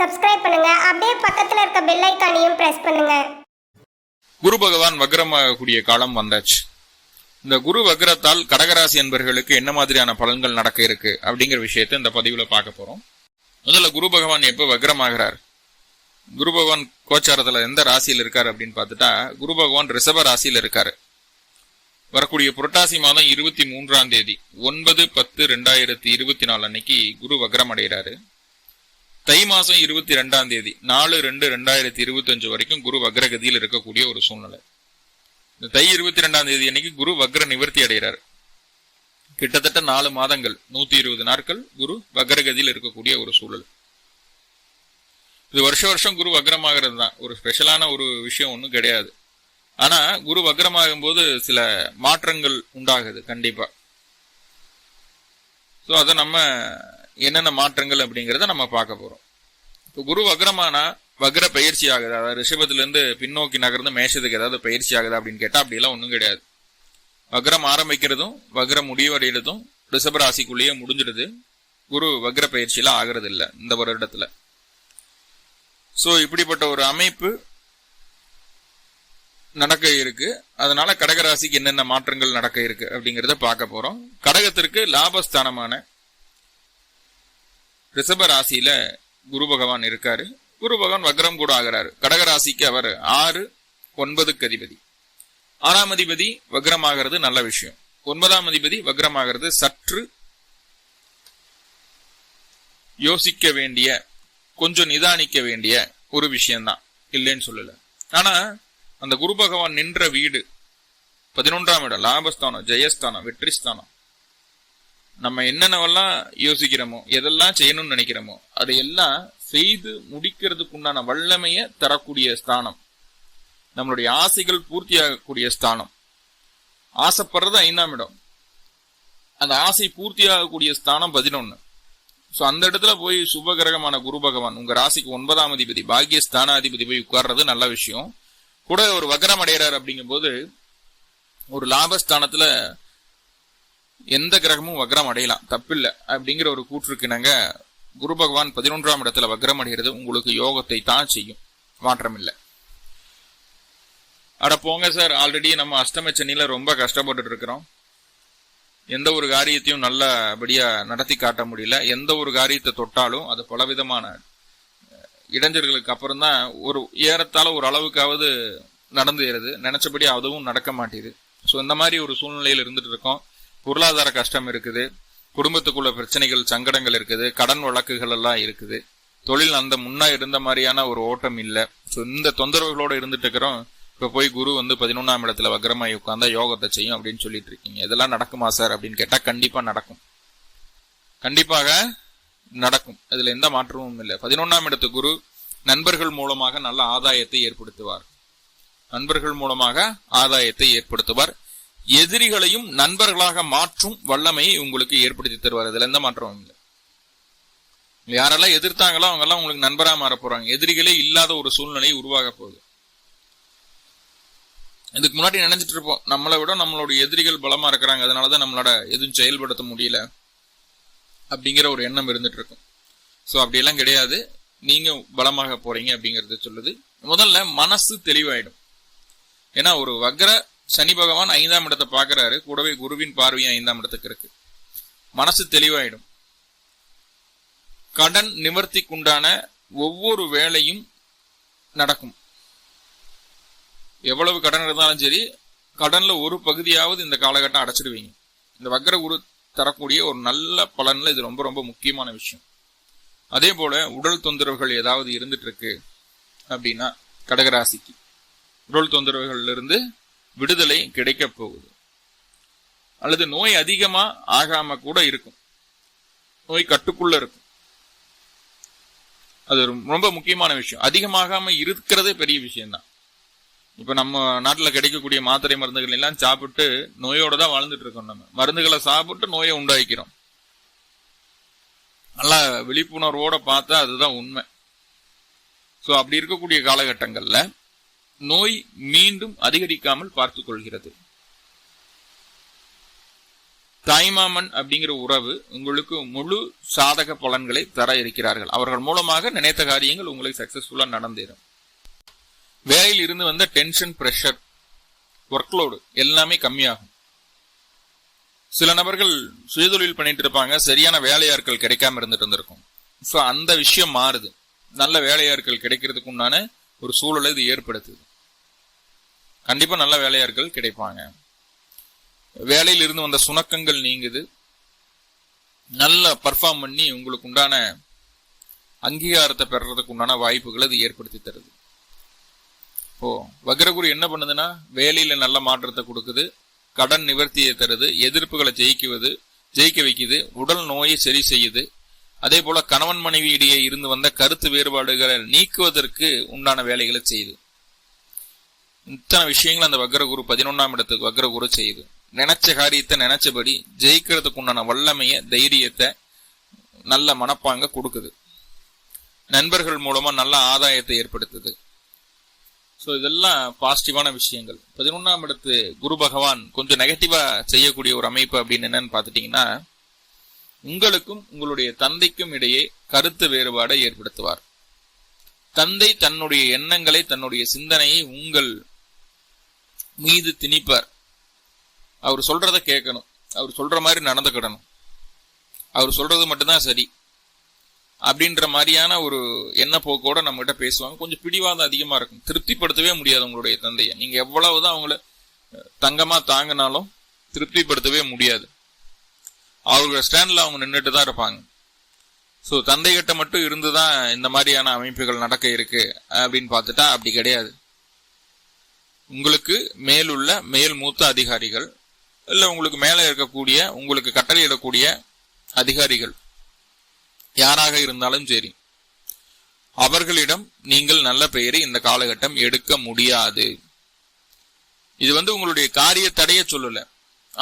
Subscribe பண்ணுங்க. அப்படியே பக்கத்துல இருக்க பெல் ஐக்கானையும் பிரஸ் பண்ணுங்க. குரு பகவான் வக்ரமாகக்கூடிய காலம் வந்தாச்சு. இந்த குரு வக்ரத்தால் கடகராசி என்பர்களுக்கு என்ன மாதிரியான பலன்கள் நடக்க இருக்கு அப்படிங்கிற விஷயத்தை இந்த பதிவுல பார்க்க போறோம். முதல்ல குரு பகவான் எப்ப வக்ரமாகிறார்? குரு பகவான் கோச்சாரத்துல எந்த ராசியில் இருக்காரு அப்படின்னு பார்த்துட்டா குரு பகவான் ரிஷப ராசியில் இருக்காரு. வரக்கூடிய புரட்டாசி மாதம் இருபத்தி மூன்றாம் தேதி ஒன்பது பத்து ரெண்டாயிரத்தி இருபத்தி நாலு அன்னைக்கு குரு வக்ரம் அடைகிறாரு தை மாசம் இருபத்தி ரெண்டாம் தேதி நாலு ரெண்டு ரெண்டாயிரத்தி இருபத்தி அஞ்சு வரைக்கும் குரு வக்ரகதியில் இருக்கக்கூடிய ஒரு சூழ்நிலை. இந்த தை இருபத்தி ரெண்டாம் தேதி அன்னைக்கு குரு வக்ர நிவர்த்தி அடைகிறார். கிட்டத்தட்ட நாலு மாதங்கள் நூத்தி இருபது நாட்கள் குரு வக்ரகதியில் இருக்கக்கூடிய ஒரு சூழல். இது வருஷ வருஷம் குரு வக்ரமாகிறது தான். ஒரு ஸ்பெஷலான ஒரு விஷயம் ஒன்றும் கிடையாது. ஆனா குரு வக்ரமாகும் போது சில மாற்றங்கள் உண்டாகுது கண்டிப்பா. ஸோ அதை நம்ம என்னென்ன மாற்றங்கள் அப்படிங்கிறத நம்ம பார்க்க போறோம். குரு வக்ரமானா வக்ர பயிற்சி ஆகுது. அதாவது ரிஷபத்துல இருந்து பின்னோக்கி நகர்ந்து மேஷத்துக்கு ஏதாவது பயிற்சி ஆகுதா அப்படின்னு கேட்டா அப்படிலாம் ஒன்றும் கிடையாது. வக்ரம் ஆரம்பிக்கிறதும் வக்ரம் முடிவடைகிறதும் ரிஷப ராசிக்குள்ளேயே முடிஞ்சிடுது. குரு வக்ர பயிற்சியெல்லாம் ஆகிறது இல்லை இந்த வருடத்துல. ஸோ இப்படிப்பட்ட ஒரு அமைப்பு நடக்க இருக்கு. அதனால கடகராசிக்கு என்னென்ன மாற்றங்கள் நடக்க இருக்கு அப்படிங்கிறத பார்க்க போறோம். கடகத்திற்கு லாபஸ்தானமான ரிஷப ராசியில குரு பகவான் இருக்காரு. குரு பகவான் வக்ரம் கூட ஆகிறாரு. கடகராசிக்கு அவர் ஆறு ஒன்பதுக்கு அதிபதி. ஆறாம் அதிபதி வக்ரம் ஆகிறது நல்ல விஷயம். ஒன்பதாம் அதிபதி வக்ரம் ஆகிறது சற்று யோசிக்க வேண்டிய கொஞ்சம் நிதானிக்க வேண்டிய ஒரு விஷயம்தான். இல்லைன்னு சொல்லல. ஆனா அந்த குரு பகவான் நின்ற வீடு பதினொன்றாம் இடம் லாபஸ்தானம் ஜெயஸ்தானம் வெற்றிஸ்தானம் நம்ம என்னென்னவெல்லாம் யோசிக்கிறோமோ எதெல்லாம் செய்யணும்னு நினைக்கிறோமோ அதையெல்லாம் செய்து முடிக்கிறதுக்கு உண்டான வல்லமையை தரக்கூடிய ஸ்தானம். நம்மளுடைய ஆசைகள் பூர்த்தியாகக்கூடிய ஸ்தானம். ஆசைப்படுறது ஐந்தாம் இடம். அந்த ஆசை பூர்த்தியாகக்கூடிய ஸ்தானம் பதினொன்று ஸோ அந்த இடத்துல போய் சுபகிரகமான குரு பகவான் உங்க ராசிக்கு ஒன்பதாம் அதிபதி பாக்கிய ஸ்தானாதிபதி போய் உட்கார்றது நல்ல விஷயம். கூட ஒரு வக்ரம் அடைகிறார் அப்படிங்கும்போது ஒரு லாபஸ்தானத்துல எந்த கிரகமும் வக்ரம் அடையலாம். தப்பில்லை. அப்படிங்கிற ஒரு கூற்றுக்கு நாங்க குரு பகவான் பதினொன்றாம் இடத்துல வக்ரம் அடைகிறது உங்களுக்கு யோகத்தை தான் செய்யும். மாற்றம் இல்லை அட போங்க சார். ஆல்ரெடி நம்ம அஷ்டம சென்னையில் ரொம்ப கஷ்டப்பட்டு இருக்கிறோம். எந்த ஒரு காரியத்தையும் நல்லபடியாக நடத்தி காட்ட முடியல. எந்த ஒரு காரியத்தை தொட்டாலும் அது பலவிதமான இடைஞ்சல்களுக்கு அப்புறம் தான் ஒரு ஏறத்தாழ ஒரு அளவுக்காவது நடந்து நினச்சபடி அதுவும் நடக்க மாட்டேது ஸோ இந்த மாதிரி ஒரு சூழ்நிலையில் இருந்துட்டு இருக்கோம். பொருளாதார கஷ்டம் இருக்குது குடும்பத்துக்குள்ள பிரச்சனைகள் சங்கடங்கள் இருக்குது கடன் வழக்குகள் எல்லாம் இருக்குது. தொழில் அந்த முன்னா இருந்த மாதிரியான ஒரு ஓட்டம் இல்லை. ஸோ இந்த தொந்தரவுகளோட இருந்துட்டு இருக்கிறோம். இப்போ போய் குரு வந்து பதினொன்றாம் இடத்துல வக்ரமாய் உட்காந்தா யோகத்தை செய்யும் அப்படின்னு சொல்லிட்டு இருக்கீங்க. இதெல்லாம் நடக்குமா சார் அப்படின்னு கேட்டால் கண்டிப்பாக நடக்கும். கண்டிப்பாக நடக்கும். அதில் எந்த மாற்றமும் இல்லை. பதினொன்றாம் இடத்து குரு நண்பர்கள் மூலமாக நல்ல ஆதாயத்தை ஏற்படுத்துவார். நண்பர்கள் மூலமாக ஆதாயத்தை ஏற்படுத்துவார். எதிரிகளையும் நண்பர்களாக மாற்றும் வல்லமையை உங்களுக்கு ஏற்படுத்தி தருவார். இதுல எந்த மாற்றம் இல்லை. யாரெல்லாம் எதிர்த்தாங்களோ அவங்க எல்லாம் உங்களுக்கு நண்பரா மாற போறாங்க. எதிரிகளே இல்லாத ஒரு சூழ்நிலை உருவாக போகுது. இதுக்கு முன்னாடி நினைச்சிட்டு இருப்போம். நம்மளை விட நம்மளோட எதிரிகள் பலமா இருக்கிறாங்க. அதனாலதான் நம்மளோட எதுவும் செயல்படுத்த முடியல அப்படிங்கிற ஒரு எண்ணம் இருந்துட்டு இருக்கும். ஸோ அப்படியெல்லாம் கிடையாது. நீங்க பலமாக போறீங்க அப்படிங்கறத சொல்லுது. முதல்ல மனசு தெளிவாயிடும். ஏன்னா ஒரு வக்ர சனி பகவான் ஐந்தாம் இடத்தை பார்க்குறாரு. கூடவே குருவின் பார்வையும் ஐந்தாம் இடத்துக்கு இருக்கு. மனசு தெளிவாயிடும். கடன் நிவர்த்திக்குண்டான ஒவ்வொரு வேலையும் நடக்கும். எவ்வளவு கடன் இருந்தாலும் சரி கடன்ல ஒரு பகுதியாவது இந்த காலகட்டம் அடைச்சிடுவீங்க. இந்த வக்ர குரு தரக்கூடிய ஒரு நல்ல பலன்ல இது ரொம்ப ரொம்ப முக்கியமான விஷயம். அதே போல உடல் தொந்தரவுகள் ஏதாவது இருந்துட்டு இருக்கு அப்படின்னா கடகராசிக்கு. உடல் தொந்தரவுகள்ல இருந்து விடுதலை கிடைக்க போகுது. அல்லது நோய் அதிகமா ஆகாம கூட இருக்கும். நோய் கட்டுக்குள்ள இருக்கும். அது ரொம்ப முக்கியமான விஷயம். அதிகமாகாம இருக்கிறதே பெரிய விஷயம்தான். இப்ப நம்ம நாட்டுல கிடைக்கக்கூடிய மாத்திரை மருந்துகள் எல்லாம் சாப்பிட்டு நோயோட தான் வாழ்ந்துட்டு இருக்கோம் நம்ம. மருந்துகளை சாப்பிட்டு நோயை உண்டாக்கிறோம். நல்லா விழிப்புணர்வோட பார்த்தா அதுதான் உண்மை. ஸோ அப்படி இருக்கக்கூடிய காலகட்டங்கள்ல நோய் மீண்டும் அதிகரிக்காமல் பார்த்துக் கொள்கிறது தாய்மாமன் அப்படிங்கிற உறவு உங்களுக்கு முழு சாதக பலன்களை தர இருக்கிறார்கள். அவர்கள் மூலமாக நினைத்த காரியங்கள் உங்களுக்கு சக்சஸ்ஃபுல்லா நடந்தேறும். வேலையில் இருந்து வந்த டென்ஷன் பிரஷர் ஒர்க்லோடு எல்லாமே கம்மியாகும். சில நபர்கள் சுயதொழில் பண்ணிட்டு இருப்பாங்க. சரியான வேலையாட்கள் கிடைக்காம இருந்துட்டு இருந்திருக்கும். ஸோ அந்த விஷயம் மாறுது. நல்ல வேலையாட்கள் கிடைக்கிறதுக்கு உண்டான ஒரு சூழலை இது ஏற்படுத்துது. கண்டிப்பாக நல்ல வேலையாட்கள் கிடைப்பாங்க. வேலையில் இருந்து வந்த சுணக்கங்கள் நீங்குது. நல்ல பர்ஃபார்ம் பண்ணி உங்களுக்கு உண்டான அங்கீகாரத்தை பெறறதுக்கு உண்டான வாய்ப்புகளை இது ஏற்படுத்தி தருது. ஓ வக்ரகுரு என்ன பண்ணுதுன்னா வேலையில நல்ல மாற்றத்தை கொடுக்குது கடன் நிவர்த்தியை தருது எதிர்ப்புகளை ஜெயிக்குவது ஜெயிக்க வைக்குது உடல் நோயை சரி செய்யுது அதே போல கணவன் மனைவி இடையே இருந்து வந்த கருத்து வேறுபாடுகளை நீக்குவதற்கு உண்டான வேலைகளை செய்யுது இத்தனை விஷயங்கள் அந்த வக்ரகுரு பதினொன்னாம் இடத்துக்கு வக்ரகுரு செய்யுது நினைச்ச காரியத்தை நினைச்சபடி ஜெயிக்கிறதுக்கு உண்டான வல்லமைய தைரியத்தை நல்ல மனப்பாங்க கொடுக்குது. நண்பர்கள் மூலமா நல்ல ஆதாயத்தை ஏற்படுத்துது. ஸோ இதெல்லாம் பாசிட்டிவான விஷயங்கள். பதினொன்றாம் இடத்து குரு பகவான் கொஞ்சம் நெகட்டிவா செய்யக்கூடிய ஒரு அமைப்பு அப்படின்னு என்னன்னு பார்த்துட்டீங்கன்னா உங்களுக்கும் உங்களுடைய தந்தைக்கும் இடையே கருத்து வேறுபாடை ஏற்படுத்துவார். தந்தை தன்னுடைய எண்ணங்களை தன்னுடைய சிந்தனையை உங்கள் மீது திணிப்பார். அவர் சொல்றத கேட்கணும். அவர் சொல்ற மாதிரி நடந்துக்கிடணும். அவர் சொல்றது மட்டும்தான் சரி. அப்படின்ற மாதிரியான ஒரு எண்ண போக்கோட நம்ம கிட்ட பேசுவாங்க. கொஞ்சம் பிடிவாதம் அதிகமா இருக்கும். திருப்திப்படுத்தவே முடியாது உங்களுடைய தந்தையை. நீங்க எவ்வளவுதான் அவங்கள தங்கமா தாங்கினாலும் திருப்திப்படுத்தவே முடியாது. அவர்கள் ஸ்டாண்ட்ல அவங்க நின்றுட்டு தான் இருப்பாங்க. ஸோ தந்தை மட்டும் மட்டும் இருந்துதான் இந்த மாதிரியான அமைப்புகள் நடக்க இருக்கு அப்படின்னு பார்த்துட்டா அப்படி கிடையாது. உங்களுக்கு மேலுள்ள மேல் மூத்த அதிகாரிகள் இல்லை உங்களுக்கு மேலே இருக்கக்கூடிய உங்களுக்கு கட்டளையிடக்கூடிய அதிகாரிகள் யாராக இருந்தாலும் சரி அவர்களிடம் நீங்கள் நல்ல பெயரை இந்த காலகட்டம் எடுக்க முடியாது. இது வந்து உங்களுடைய காரிய தடைய சொல்லலை.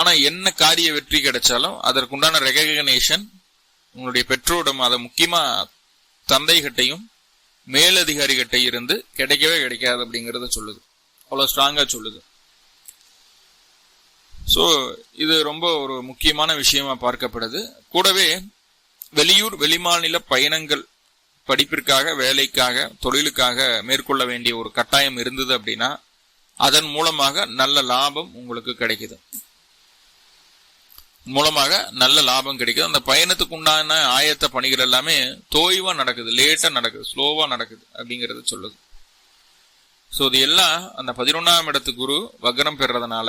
ஆனா என்ன காரிய வெற்றி கிடைச்சாலும் அதற்குண்டான ரெகக்னேஷன் உங்களுடைய பெற்றோரிடம் அதை முக்கியமா தந்தைகிட்டையும் மேலதிகாரிகிட்ட இருந்து கிடைக்கவே கிடைக்காது அப்படிங்கறத சொல்லுது. அவ்வளவு ஸ்ட்ராங்கா சொல்லுது. ஸோ இது ரொம்ப ஒரு முக்கியமான விஷயமா பார்க்கப்படுது. கூடவே வெளியூர் வெளிமாநில பயணங்கள் படிப்பிற்காக வேலைக்காக தொழிலுக்காக மேற்கொள்ள வேண்டிய ஒரு கட்டாயம் இருந்தது அப்படின்னா அதன் மூலமாக நல்ல லாபம் உங்களுக்கு கிடைக்குது. மூலமாக நல்ல லாபம் கிடைக்குது. அந்த பயணத்துக்கு உண்டான ஆயத்த பணிகள் எல்லாமே தோய்வா நடக்குது லேட்டா நடக்குது ஸ்லோவா நடக்குது அப்படிங்கறத சொல்லுது. ஸோ இது எல்லாம் அந்த பதினொன்னாம் இடத்து குரு வக்ரம் பெறதுனால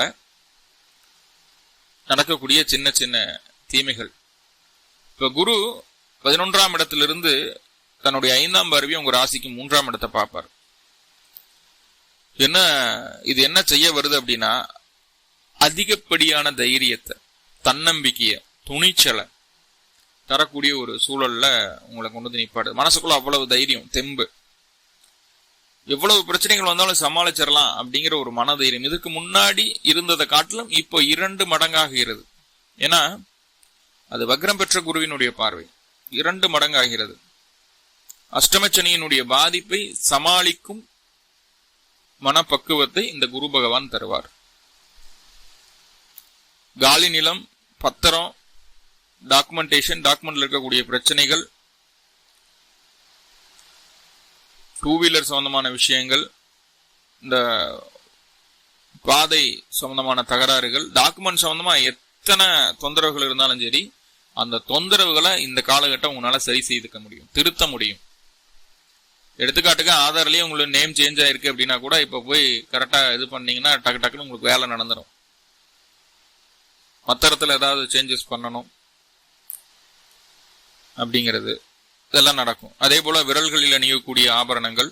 நடக்கக்கூடிய சின்ன சின்ன தீமைகள். இப்ப குரு பதினொன்றாம் இடத்திலிருந்து தன்னுடைய ஐந்தாம் பார்வையும் உங்க ராசிக்கு மூன்றாம் இடத்தை பார்ப்பார். என்ன இது என்ன செய்ய வருது அப்படின்னா அதிகப்படியான தைரியத்தை தன்னம்பிக்கையை துணிச்சலை தரக்கூடிய ஒரு சூழல்ல உங்களை கொண்டு வந்து நிப்பாடு. மனசுக்குள்ள அவ்வளவு தைரியம் தெம்பு. எவ்வளவு பிரச்சனைகள் வந்தாலும் சமாளிச்சிடலாம் அப்படிங்கிற ஒரு மனதைரியம். இதுக்கு முன்னாடி இருந்ததை காட்டிலும் இப்போ இரண்டு மடங்காகிறது ஏன்னா அது வக்ரம் பெற்ற குருவினுடைய பார்வை. இரண்டு மடங்காகிறது அஷ்டமச்சனியினுடைய பாதிப்பை சமாளிக்கும் மனப்பக்குவத்தை இந்த குரு பகவான் தருவார். காலி நிலம் பத்திரம் டாக்குமெண்டேஷன் டாக்குமெண்ட்ல இருக்கக்கூடிய பிரச்சனைகள் டூ வீலர் சம்பந்தமான விஷயங்கள் இந்த பாதை சம்பந்தமான தகராறுகள் டாக்குமெண்ட் சம்பந்தமா எத்தனை தொந்தரவுகள் இருந்தாலும் சரி அந்த தொந்தரவுகளை இந்த காலகட்டம் உங்களால சரி செய்துக்க முடியும் திருத்த முடியும். எடுத்துக்காட்டுக்கு ஆதார்லயே உங்களுக்கு நேம் சேஞ்ச் ஆயிருக்கு அப்படின்னா கூட இப்ப போய் கரெக்டா இது பண்ணீங்கன்னா டக்கு டக்குன்னு உங்களுக்கு வேலை நடந்துடும் பத்திரத்துல ஏதாவது சேஞ்சஸ் பண்ணணும் அப்படிங்கிறது இதெல்லாம் நடக்கும். அதே போல விரல்களில் அணியக்கூடிய ஆபரணங்கள்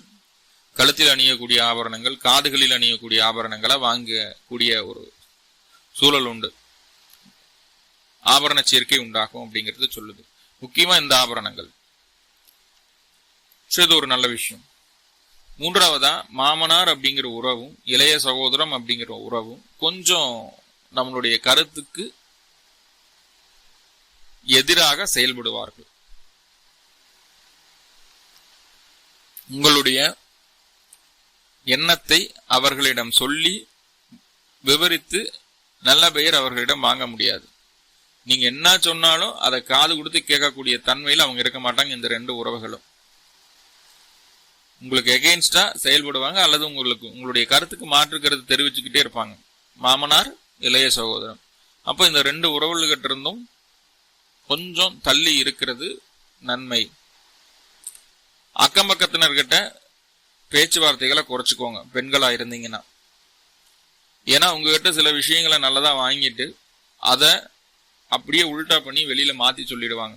கழுத்தில் அணியக்கூடிய ஆபரணங்கள் காதுகளில் அணியக்கூடிய ஆபரணங்களை வாங்கக்கூடிய ஒரு சூழல் உண்டு. ஆபரண சேர்க்கை உண்டாகும் அப்படிங்கிறது சொல்லுது. முக்கியமா இந்த ஆபரணங்கள். ஸோ இது ஒரு நல்ல விஷயம். மூன்றாவதா மாமனார் அப்படிங்கிற உறவும் இளைய சகோதரம் அப்படிங்கிற உறவும் கொஞ்சம் நம்மளுடைய கருத்துக்கு எதிராக செயல்படுவார்கள். உங்களுடைய எண்ணத்தை அவர்களிடம் சொல்லி விவரித்து நல்ல பெயர் அவர்களிடம் வாங்க முடியாது. நீங்க என்ன சொன்னாலும் அதை காது கொடுத்து கேட்கக்கூடிய தன்மையில் அவங்க இருக்க மாட்டாங்க இந்த ரெண்டு உறவுகளும். உங்களுக்கு எகெயின்ஸ்டா செயல்படுவாங்க அல்லது உங்களுக்கு உங்களுடைய கருத்துக்கு மாற்று கருத்து தெரிவிச்சுக்கிட்டே இருப்பாங்க. மாமனார் இளைய சகோதரன். அப்போ இந்த ரெண்டு உறவுகள்கிட்ட இருந்தும் கொஞ்சம் தள்ளி இருக்கிறது நன்மை. அக்கம் பக்கத்தினர்கிட்ட பேச்சுவார்த்தைகளை குறைச்சிக்கோங்க பெண்களா இருந்தீங்கன்னா. ஏன்னா உங்ககிட்ட சில விஷயங்களை நல்லதா வாங்கிட்டு அதை அப்படியே உல்டா பண்ணி வெளியில மாத்தி சொல்லிடுவாங்க.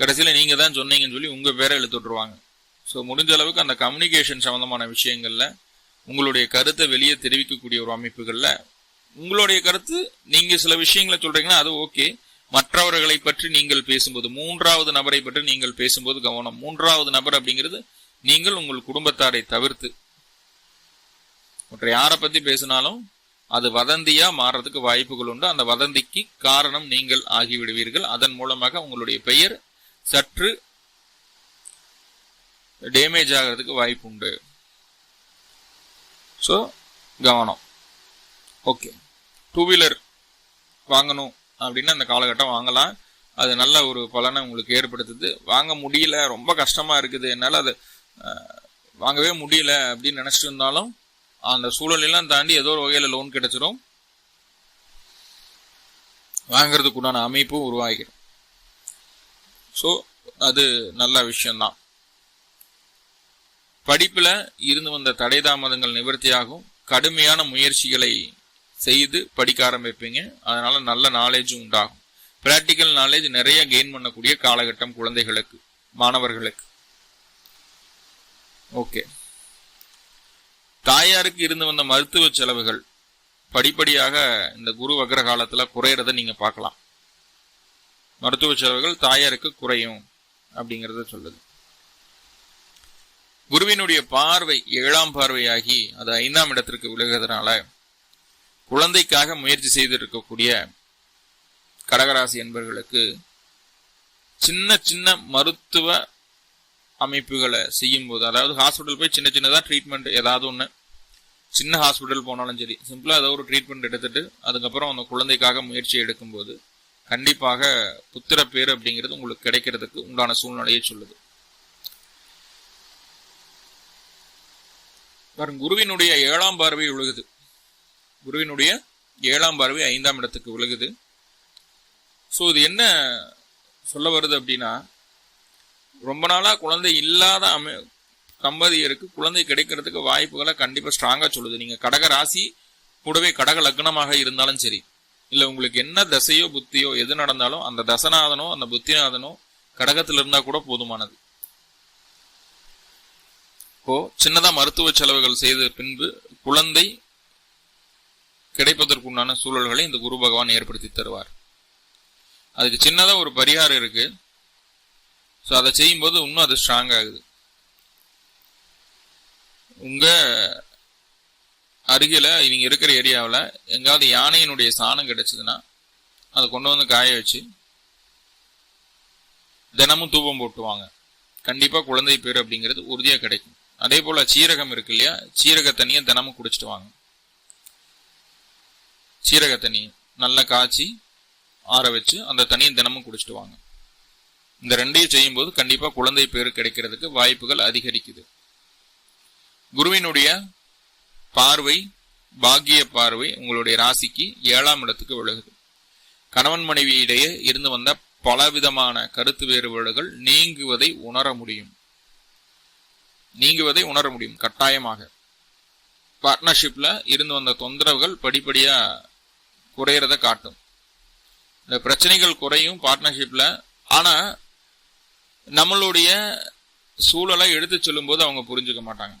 கடைசியில நீங்க தான் சொன்னீங்கன்னு சொல்லி உங்க பேரை எழுத்து விட்டுருவாங்க. ஸோ முடிஞ்ச அளவுக்கு அந்த கம்யூனிகேஷன் சம்பந்தமான விஷயங்கள்ல உங்களுடைய கருத்தை வெளியே தெரிவிக்கக்கூடிய ஒரு அமைப்புகளில் உங்களுடைய கருத்து நீங்க சில விஷயங்களை சொல்றீங்கன்னா அது ஓகே. மற்றவர்களை பற்றி நீங்கள் பேசும்போது மூன்றாவது நபரை பற்றி நீங்கள் பேசும்போது கவனம். மூன்றாவது நபர் அப்படிங்கிறது நீங்கள் உங்கள் குடும்பத்தாரை தவிர்த்து. மற்ற யாரை பத்தி பேசினாலும் அது வதந்தியா மாறுறதுக்கு வாய்ப்புகள் உண்டு. அந்த வதந்திக்கு காரணம் நீங்கள் ஆகிவிடுவீர்கள். அதன் மூலமாக உங்களுடைய பெயர் சற்று டேமேஜ் ஆகிறதுக்கு வாய்ப்பு உண்டு ஸோ கவனம். ஓகே டூ வீலர் வாங்கணும் அப்படின்னு அந்த காலகட்டம் வாங்கலாம். அது நல்ல ஒரு பலனை உங்களுக்கு ஏற்படுத்துது. வாங்க முடியல ரொம்ப கஷ்டமாக இருக்குது. என்னால் அது வாங்கவே முடியல அப்படின்னு நினச்சிட்டு இருந்தாலும் அந்த சூழலெல்லாம் தாண்டி ஏதோ ஒரு வகையில் லோன் கிடைச்சிரும். வாங்கிறதுக்கு உண்டான அமைப்பும் உருவாகிடும். ஸோ அது நல்ல விஷயம்தான். படிப்பில் இருந்து வந்த தடை தாமதங்கள் நிவர்த்தியாகும். கடுமையான முயற்சிகளை செய்து படிக்க ஆரம்பிப்பீங்க. அதனால நல்ல நாலேஜும் உண்டாகும். பிராக்டிக்கல் நாலேஜ் நிறைய கெயின் பண்ணக்கூடிய காலகட்டம் குழந்தைகளுக்கு மாணவர்களுக்கு. ஓகே தாயாருக்கு இருந்து வந்த மருத்துவ செலவுகள் படிப்படியாக இந்த குரு வக்ர காலத்துல குறையறத நீங்க பார்க்கலாம். மருத்துவ செலவுகள் தாயாருக்கு குறையும் அப்படிங்கறத சொல்லுது. குருவினுடைய பார்வை ஏழாம் பார்வையாகி அது ஐந்தாம் இடத்திற்கு விலகுறதுனால குழந்தைக்காக முயற்சி செய்திருக்கக்கூடிய கடகராசி என்பவர்களுக்கு சின்ன சின்ன மருத்துவ அமைப்புகளை செய்யும் போது அதாவது ஹாஸ்பிட்டல் போய் சின்ன சின்னதாக ட்ரீட்மெண்ட் ஏதாவது ஒன்று சின்ன ஹாஸ்பிட்டல் போனாலும் சரி சிம்பிளாக ஏதோ ஒரு ட்ரீட்மெண்ட் எடுத்துட்டு அதுக்கப்புறம் அந்த குழந்தைக்காக முயற்சி எடுக்கும்போது கண்டிப்பாக புத்திர பேர் அப்படிங்கிறது உங்களுக்கு கிடைக்கிறதுக்கு உண்டான சூழ்நிலையை சொல்லுது. வரும் குருவினுடைய ஏழாம் பார்வை ஒழுகுது குருவினுடைய ஏழாம் பார்வை ஐந்தாம் இடத்துக்கு விழுகுது. ஸோ இது என்ன சொல்ல வருது அப்படின்னா ரொம்ப நாளாக குழந்தை இல்லாத அமை தம்பதியருக்கு குழந்தை கிடைக்கிறதுக்கு வாய்ப்புகளை கண்டிப்பாக ஸ்ட்ராங்காக சொல்லுது. நீங்கள் கடக ராசி கூடவே கடக லக்னமாக இருந்தாலும் சரி இல்லை உங்களுக்கு என்ன தசையோ புத்தியோ எது நடந்தாலும் அந்த தசநாதனோ அந்த புத்திநாதனோ கடகத்தில் இருந்தால் கூட போதுமானது. இப்போ சின்னதாக மருத்துவ செலவுகள் செய்த பின்பு குழந்தை கிடைப்பதற்குண்டான சூழல்களை இந்த குரு பகவான் ஏற்படுத்தி தருவார். அதுக்கு சின்னதாக ஒரு பரிகாரம் இருக்கு. ஸோ அதை செய்யும்போது இன்னும் அது ஸ்ட்ராங் ஆகுது. உங்க அருகில நீங்க இருக்கிற ஏரியாவில் எங்காவது யானையினுடைய சாணம் கிடைச்சதுன்னா அதை கொண்டு வந்து காய வச்சு தினமும் தூபம் போட்டுவாங்க. கண்டிப்பாக குழந்தை பேர் அப்படிங்கிறது உறுதியாக கிடைக்கும். அதே போல் சீரகம் இருக்கு இல்லையா? சீரக தண்ணியை தினமும் குடிச்சிட்டு வாங்க. சீரக தண்ணி நல்லா காய்ச்சி ஆற வச்சு அந்த தண்ணியை தினமும் குடிச்சிட்டு வாங்க. இந்த ரெண்டையும் செய்யும்போது கண்டிப்பாக குழந்தை பேர் கிடைக்கிறதுக்கு வாய்ப்புகள் அதிகரிக்குது. குருவினுடைய பார்வை பாக்கிய பார்வை உங்களுடைய ராசிக்கு ஏழாம் இடத்துக்கு விழுகுது. கணவன் மனைவி இடையே இருந்து வந்த பலவிதமான கருத்து வேறுபாடுகள் நீங்குவதை உணர முடியும். நீங்குவதை உணர முடியும் கட்டாயமாக. பார்ட்னர்ஷிப்பில் இருந்து வந்த தொந்தரவுகள் படிப்படியாக குறையிறத காட்டும். இந்த பிரச்சனைகள் குறையும் பார்ட்னர்ஷிப்பில் ஆனால் நம்மளுடைய சூழலை எடுத்து சொல்லும்போது அவங்க புரிஞ்சுக்க மாட்டாங்க.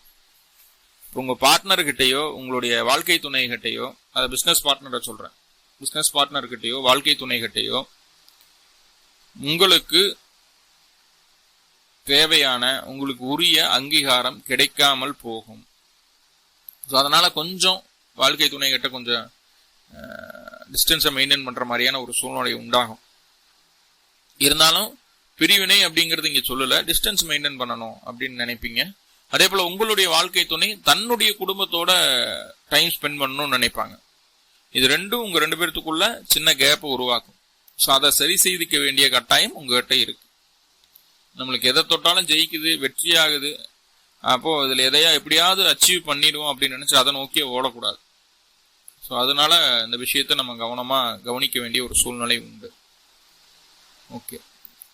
உங்கள் பார்ட்னர்கிட்டயோ உங்களுடைய வாழ்க்கை துணைகிட்டையோ அதை பிஸ்னஸ் பார்ட்னரை சொல்கிறேன் பிஸ்னஸ் பார்ட்னர்கிட்டையோ வாழ்க்கை துணைகிட்டையோ உங்களுக்கு தேவையான உங்களுக்கு உரிய அங்கீகாரம் கிடைக்காமல் போகும். ஸோ அதனால் கொஞ்சம் வாழ்க்கை துணைகிட்ட கொஞ்சம் டிஸ்டன்ஸை மெயின்டைன் பண்ணுற மாதிரியான ஒரு சூழ்நிலை உண்டாகும். இருந்தாலும் பிரிவினை அப்படிங்கிறது இங்கே சொல்லல. டிஸ்டன்ஸ் மெயின்டைன் பண்ணணும் அப்படின்னு நினைப்பீங்க. அதே போல் உங்களுடைய வாழ்க்கை துணை தன்னுடைய குடும்பத்தோட டைம் ஸ்பெண்ட் பண்ணணும்னு நினைப்பாங்க. இது ரெண்டும் உங்கள் ரெண்டு பேர்த்துக்குள்ள சின்ன கேப்பை உருவாக்கும். ஸோ அதை சரி செய்துக்க வேண்டிய கட்டாயம் உங்ககிட்ட இருக்கு. நம்மளுக்கு எதை தொட்டாலும் ஜெயிக்குது வெற்றி ஆகுது அப்போது இதில் எதையா எப்படியாவது அச்சீவ் பண்ணிடுவோம் அப்படின்னு நினச்சி அதை நோக்கியே ஓடக்கூடாது. ஸோ அதனால இந்த விஷயத்தை நம்ம கவனமாக கவனிக்க வேண்டிய ஒரு சூழ்நிலை உண்டு. ஓகே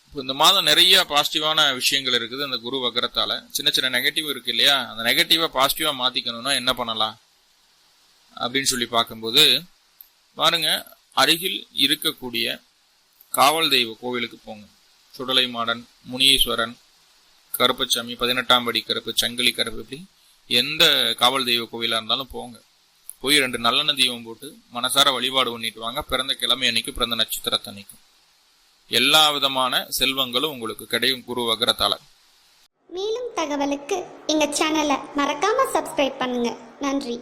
இப்போ இந்த மாதம் நிறைய பாசிட்டிவான விஷயங்கள் இருக்குது அந்த குரு வக்கரத்தால் சின்ன சின்ன நெகட்டிவ் இருக்குது இல்லையா? அந்த நெகட்டிவை பாசிட்டிவாக மாற்றிக்கணும்னா என்ன பண்ணலாம்? அப்படின்னு சொல்லி பார்க்கும்போது பாருங்க அருகில் இருக்கக்கூடிய காவல் தெய்வ கோவிலுக்கு போங்க. சுடலை மாடன் முனீஸ்வரன் கருப்பசாமி பதினெட்டாம் படி கருப்பு சங்கிலி கருப்பு இப்படி எந்த காவல் தெய்வ கோவிலாக இருந்தாலும் போங்க. போய் ரெண்டு நல்லெண்ணெய் தீபம் போட்டு மனசார வழிபாடு பண்ணிட்டு வாங்க. பிறந்த கிழமை அன்னைக்கு பிறந்த நட்சத்திரத்தை அன்னைக்கும். எல்லா விதமான செல்வங்களும் உங்களுக்கு கிடைக்கும் குரு வகரத்தால. மேலும் தகவலுக்கு எங்க சேனலை மறக்காம சப்ஸ்கிரைப் பண்ணுங்க. நன்றி.